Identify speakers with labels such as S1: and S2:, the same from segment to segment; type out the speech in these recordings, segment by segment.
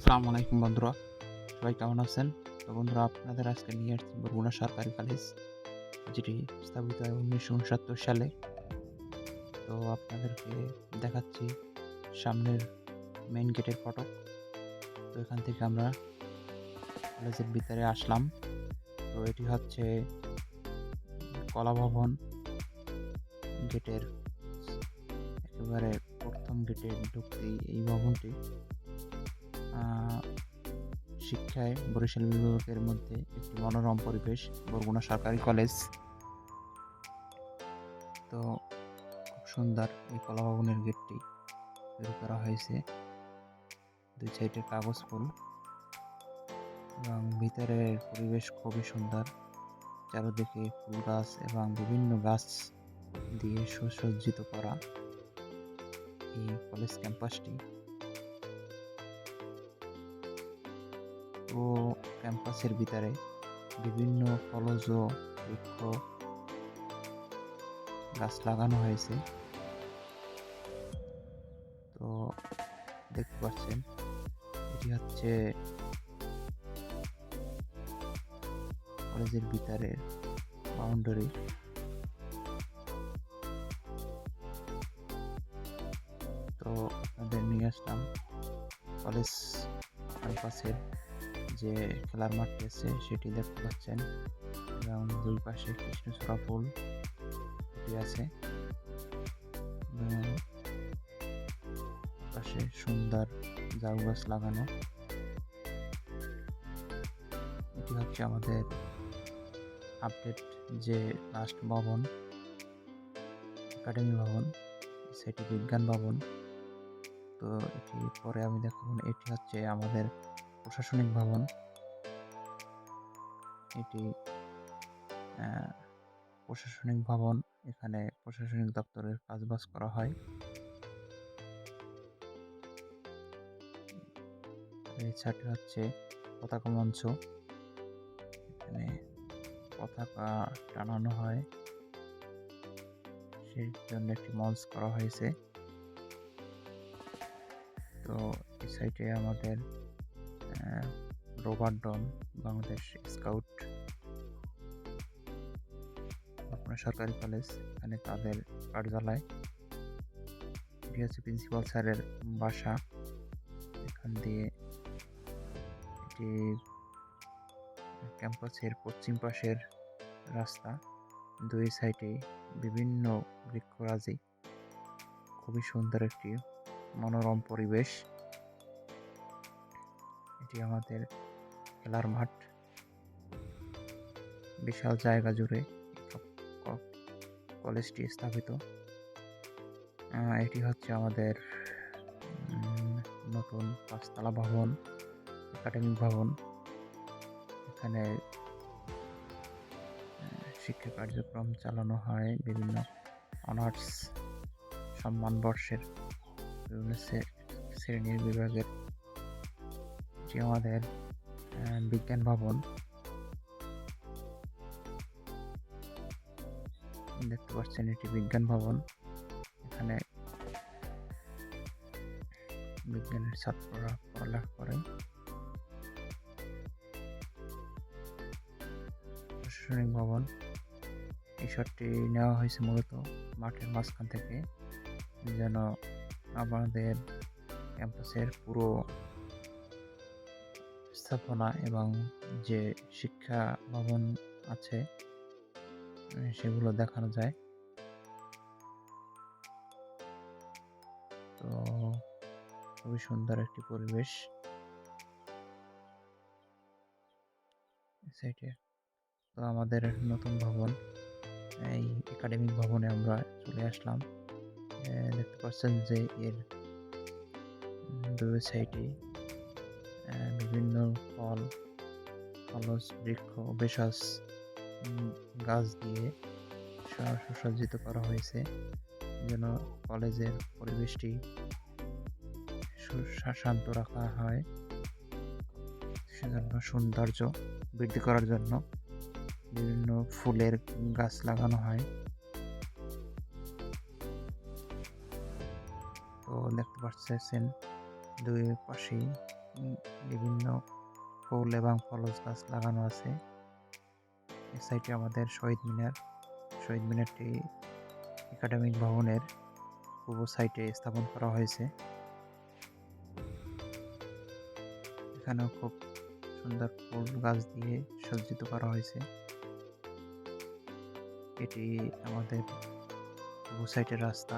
S1: আসসালামু আলাইকুম বন্ধুরা। সবাই কেমন আছেন? তো বন্ধুরা, আপনাদের আজকে নিয়ে আসছি বরগুনা সরকারি কলেজ, যেটি স্থাপিত হয় উনিশশো উনসত্তর সালে। তো আপনাদেরকে দেখাচ্ছি সামনের মেইন গেটের ফটক তো এখান থেকে আমরা কলেজের ভিতরে আসলাম। তো এটি হচ্ছে কলা ভবন গেটের একেবারে প্রথম গেটে ঢুকতেই এই ভবনটি। শিক্ষায় বরিশাল বিভাগের মধ্যে একটি মনোরম পরিবেশ, বরগুনা সরকারি কলেজ। তো খুব সুন্দর এই কলাভবনের গেটটি তৈরি করা হয়েছে। দুই সাইডে কাগজ ফুল এবং ভিতরের পরিবেশ খুবই সুন্দর। চারিদিকে ফুল গাছ এবং বিভিন্ন গাছ দিয়ে সুসজ্জিত করা এই কলেজ ক্যাম্পাসটি। ও ক্যাম্পাসের ভিতরে বিভিন্ন ফলজ বৃক্ষ গাছ লাগানো হয়েছে। তো দেখতে পাচ্ছেন, এটি হচ্ছে কলেজের ভিতরে বাউন্ডারি। তো আপনাদের নিয়ে আসলাম কলেজ ক্যাম্পাসের যে খেলার মাঠটি আছে সেটি দেখতে পাচ্ছেন। এবং দুই পাশে কৃষ্ণচূড়া ফুল এটি আছে। পাশে সুন্দর ঝাউ গাছ লাগানো। এটি হচ্ছে আমাদের আপডেট যে লাস্ট ভবন একাডেমি ভবন, সেটি বিজ্ঞান ভবন। তো এটি পরে আমি দেখাবো। এটি হচ্ছে আমাদের প্রশাসনিক ভবন। এটি প্রশাসনিক ভবন। এখানে প্রশাসনিক দপ্তরের কাজবাজ করা হয়। এই ছাটি হচ্ছে পতাকা মঞ্চ। এখানে পতাকা টানানো হয়। সেই জন্য একটি মঞ্চ করা হয়েছে। তো এই সাইটে আমাদের রোবার ডন বাংলাদেশ স্কাউট, আপনার সরকারি কলেজ, এখানে তাদের কার্যালয় এটি হচ্ছে প্রিন্সিপাল স্যারের বাসা, এখান দিয়ে এটি ক্যাম্পাসের পশ্চিম পাশের রাস্তা, দুই সাইডে বিভিন্ন বৃক্ষরাজি, খুবই সুন্দর একটি মনোরম পরিবেশ। এটি আমাদের খেলার মাঠ। বিশাল জায়গা জুড়ে কলেজটি স্থাপিত। এটি হচ্ছে আমাদের নতুন পাঁচতলা ভবন, একাডেমিক ভবন। এখানে শিক্ষা কার্যক্রম চালানো হয় বিভিন্ন অনার্স সম্মান বর্ষের বিভিন্ন শ্রেণির বিভাগের এটি আমাদের বিজ্ঞান ভবন। দেখতে পাচ্ছেন এটি বিজ্ঞান ভবন। এখানে বিজ্ঞানের ছাত্ররা পড়ালেখা করে। প্রশাসনিক ভবন। এই শটটি নেওয়া হয়েছে মূলত মাঠের মাঝখান থেকে, যেন আমাদের ক্যাম্পাসের পুরো স্থাপনা এবং যে শিক্ষা ভবন আছে সেগুলো দেখানো যায়। তো খুবই সুন্দর একটি পরিবেশ। তো আমাদের নতুন ভবন, এই একাডেমিক ভবনে আমরা চলে আসলাম। দেখতে পাচ্ছেন যে এর দুই সাইডে বিভিন্ন ফল ফলজ বৃক্ষ উম, গাছ দিয়ে সুসজ্জিত করা হয়েছে। যেন কলেজের পরিবেশটি শান্ত রাখা হয়। সেজন্য সৌন্দর্য বৃদ্ধি করার জন্য বিভিন্ন ফুলের গাছ লাগানো হয়। তো দেখতে পাচ্ছেন দুই পাশেই বিভিন্ন ফুল এবং ফলজ গাছ লাগানো আছে। এই সাইডে আমাদের শহীদ মিনার। শহীদ মিনারটি একাডেমিক ভবনের পূর্ব সাইডে স্থাপন করা হয়েছে। এখানেও খুব সুন্দর ফুল গাছ দিয়ে সজ্জিত করা হয়েছে। এটি আমাদের পূর্ব সাইডের রাস্তা।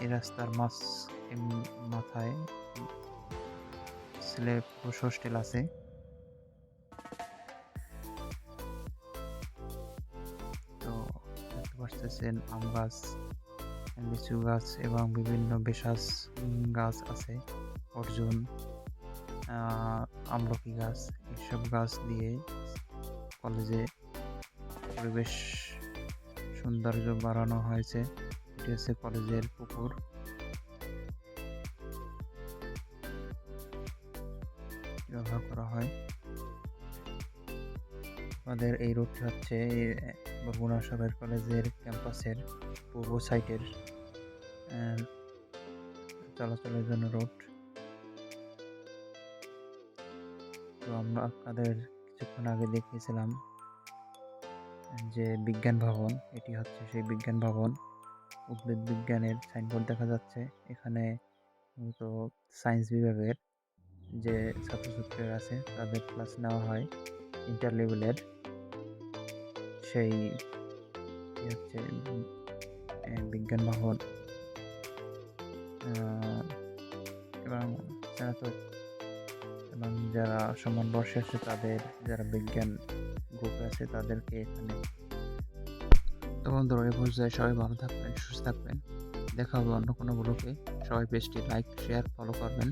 S1: এই রাস্তার মাছ মাথায় পুরুষ হোস্টেল আছে। তো দেখতে পাচ্ছেন আম গাছ, লিচু গাছ এবং বিভিন্ন বেশাস গাছ আছে, অর্জুন আমলকি গাছ এইসব গাছ দিয়ে কলেজে পরিবেশ সৌন্দর্য বাড়ানো হয়েছে। এটি হচ্ছে কলেজের পুকুর। ব্যবহার করা হয়। আমাদের এই রোডটি হচ্ছে বরগুনা সরকারি কলেজের ক্যাম্পাসের পূর্ব সাইডের চলাচলের জন্য রোড। তো আমরা আপনাদের কিছুক্ষণ আগে দেখিয়েছিলাম যে বিজ্ঞান ভবন, এটি হচ্ছে সেই বিজ্ঞান ভবন। উদ্ভিদ বিজ্ঞানের সাইনবোর্ড দেখা যাচ্ছে। এখানে মূলত সায়েন্স বিভাগের যে ছাত্রছাত্রীরা আছে, তাদের ক্লাস নেওয়া হয় ইন্টার লেভেলের সেই হচ্ছে বিজ্ঞান ভবন। এবং এবং যারা সমান বর্ষে আছে, তাদের যারা বিজ্ঞান গ্রুপে আছে, তাদেরকে এখানে তো বন্ধুরা, এই পর্যায়ে সবাই ভালো থাকবেন, সুস্থ থাকবেন। দেখা হবে অন্য কোনো ব্লকে সবাই পেজটি লাইক শেয়ার ফলো করবেন।